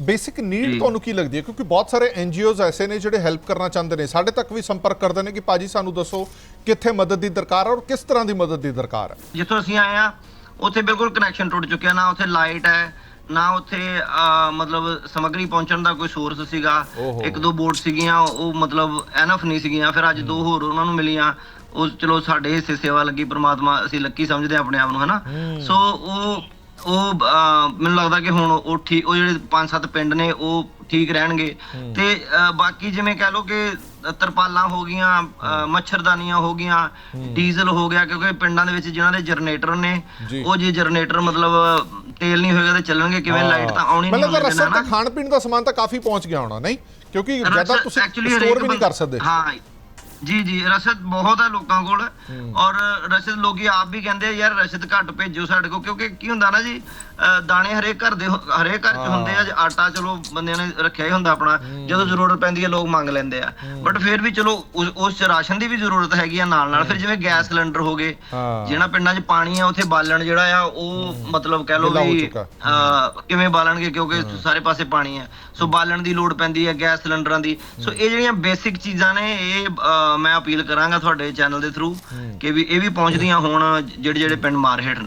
Basic need. ਤੁਹਾਨੂੰ ਕੀ ਲੱਗਦੀ ਹੈ? ਕਿਉਂਕਿ ਬਹੁਤ ਸਾਰੇ ਐਨਜੀਓਜ਼ ਐਸੇ ਨੇ ਜਿਹੜੇ ਹੈਲਪ ਕਰਨਾ ਚਾਹੁੰਦੇ ਨੇ। ਸਾਡੇ ਤੱਕ ਵੀ ਸੰਪਰਕ ਕਰਦੇ ਨੇ ਕਿ ਭਾਜੀ ਸਾਨੂੰ ਦੱਸੋ ਕਿੱਥੇ ਮਦਦ ਦੀ ਦਰਕਾਰ ਹੈ ਔਰ ਕਿਸ ਤਰ੍ਹਾਂ ਦੀ ਮਦਦ ਦੀ ਦਰਕਾਰ ਹੈ? ਜਿੱਥੋਂ ਅਸੀਂ ਆਏ ਆ ਉੱਥੇ ਬਿਲਕੁਲ ਕਨੈਕਸ਼ਨ ਟੁੱਟ ਚੁੱਕਿਆ। ਨਾ ਉੱਥੇ ਲਾਈਟ ਹੈ ਨਾ ਉੱਥੇ ਮਤਲਬ ਸਮੱਗਰੀ ਪਹੁੰਚਣ ਦਾ ਕੋਈ ਸੋਰਸ ਸੀਗਾ। ਇੱਕ ਦੋ ਬੋਟ ਸੀਗੀਆਂ ਉਹ ਮਤਲਬ ਐਨਫ ਨਹੀਂ ਸੀਗੀਆਂ। ਫਿਰ ਅੱਜ ਦੋ ਹੋਰ ਉਹਨਾਂ ਨੂੰ ਮਿਲੀਆਂ। ਉਹ ਚਲੋ ਸਾਡੇ ਹਿੱਸੇ ਸੇਵਾ ਲੱਗੀ ਪ੍ਰਮਾਤਮਾ ਅਸੀਂ ਲੱਕੀ ਸਮਝਦੇ ਆਪਣੇ ਆਪ ਨੂੰ ਹਨਾ? ਸੋ ਉਹ ਉਹ ਅਹ, ਮੈਨੂੰ ਲੱਗਦਾ ਕਿ ਹੁਣ ਉਹ ਠੀਕ ਉਹ ਜਿਹੜੇ ਪੰਜ ਸੱਤ ਪਿੰਡ ਨੇ ਉਹ ਠੀਕ ਰਹਿਣਗੇ। ਤੇ ਅਹ, ਬਾਕੀ ਜਿਵੇਂ ਕਹਿ ਲਓ ਕਿ ਤਰਪਾਲਾਂ ਹੋ ਗਈਆਂ ਅਹ, ਮੱਛਰਦਾਨੀਆਂ ਹੋ ਗਈਆਂ ਡੀਜ਼ਲ ਹੋ ਗਿਆ ਕਿਉਂਕਿ ਪਿੰਡਾਂ ਦੇ ਵਿੱਚ ਜਿਨ੍ਹਾਂ ਦੇ ਜਨਰੇਟਰ ਨੇ ਜੀ। ਉਹ ਜੇ ਜਨਰੇਟਰ ਮਤਲਬ ਤੇਲ ਨਹੀਂ ਹੋਏਗਾ ਤੇ ਚੱਲਣਗੇ ਕਿਵੇਂ ਲਾਈਟ ਤਾਂ ਆਉਣੀ ਨਹੀਂ ਮਤਲਬ ਉਹਦੇ ਰਸਦ ਨਾਲ ਤੇ ਨਾ। ਖਾਣ ਪੀਣ ਦਾ ਸਮਾਨ ਤਾਂ ਕਾਫੀ ਪਹੁੰਚ ਗਿਆ ਹੋਣਾ ਨਹੀਂ? ਕਿਉਂਕਿ ਜ਼ਿਆਦਾ ਤੁਸੀਂ ਸਟੋਰ ਵੀ ਨਹੀਂ ਕਰ ਸਕਦੇ। ਹਾਂ ਜੀ ਜੀ ਰਸਦ ਬਹੁਤ ਹੈ ਲੋਕਾਂ ਕੋਲ। ਔਰ ਰਸਦ ਲੋਕੀ ਆਪ ਵੀ ਕਹਿੰਦੇ ਆ ਯਾਰ ਰਸਦ ਘੱਟ ਭੇਜੋ ਸਾਡੇ ਕੋਲ। ਕਿਉਂਕਿ ਕੀ ਹੁੰਦਾ ਨਾ ਜੀ ਅਹ ਦਾਣੇ ਹਰੇਕ ਘਰ ਦੇ ਹੋ- ਹਰੇਕ ਘਰ ਚ ਹੁੰਦੇ ਆ ਆਟਾ ਚਲੋ ਬੰਦਿਆਂ ਨੇ ਰੱਖਿਆ ਹੀ ਹੁੰਦਾ ਆਪਣਾ ਜਦੋਂ ਜ਼ਰੂਰਤ ਪੈਂਦੀ ਹੈ ਲੋਕ ਮੰਗ ਲੈਂਦੇ ਆ। ਬਟ ਫਿਰ ਵੀ ਚਲੋ ਉਸ- ਉਸ ਚ ਰਾਸ਼ਨ ਦੀ ਵੀ ਜ਼ਰੂਰਤ ਹੈਗੀ ਆ ਨਾਲ ਨਾਲ ਫਿਰ ਜਿਵੇਂ ਗੈਸ ਸਿਲੰਡਰ ਹੋ ਗਏ ਹਾਂ। ਜਿਹੜਾ ਪਿੰਡਾਂ 'ਚ ਪਾਣੀ ਆ ਉੱਥੇ ਬਾਲਣ ਜਿਹੜਾ ਆ ਉਹ ਮਤਲਬ ਕਹਿ ਹੋ ਵੀ ਚੁੱਕਾ। ਅਹ ਕਿਵੇਂ ਬਾਲਣਗੇ ਕਿਉਂਕਿ ਸਾਰੇ ਪਾਸੇ ਪਾਣੀ ਹੈ ਸੋ ਬਾਲਣ ਦੀ ਲੋੜ ਪੈਂਦੀ ਹੈ ਗੈਸ ਸਿਲੰਡਰਾਂ ਦੀ। ਸੋ ਇਹ ਜਿਹੜੀਆਂ ਬੇਸਿਕ ਚੀਜ਼ਾਂ ਨੇ ਇਹ ਅਹ, ਮੈਂ ਅਪੀਲ ਕਰਾਂਗਾ ਤੁਹਾਡੇ ਚੈਨਲ ਦੇ ਥਰੂ ਕਿ ਵੀ ਇਹ ਵੀ ਪਹੁੰਚਦੀਆਂ ਹੋਣ ਜਿਹੜੇ ਜਿਹੜੇ ਪਿੰਡ ਮਾਰ ਹੇਠ ਨੇ।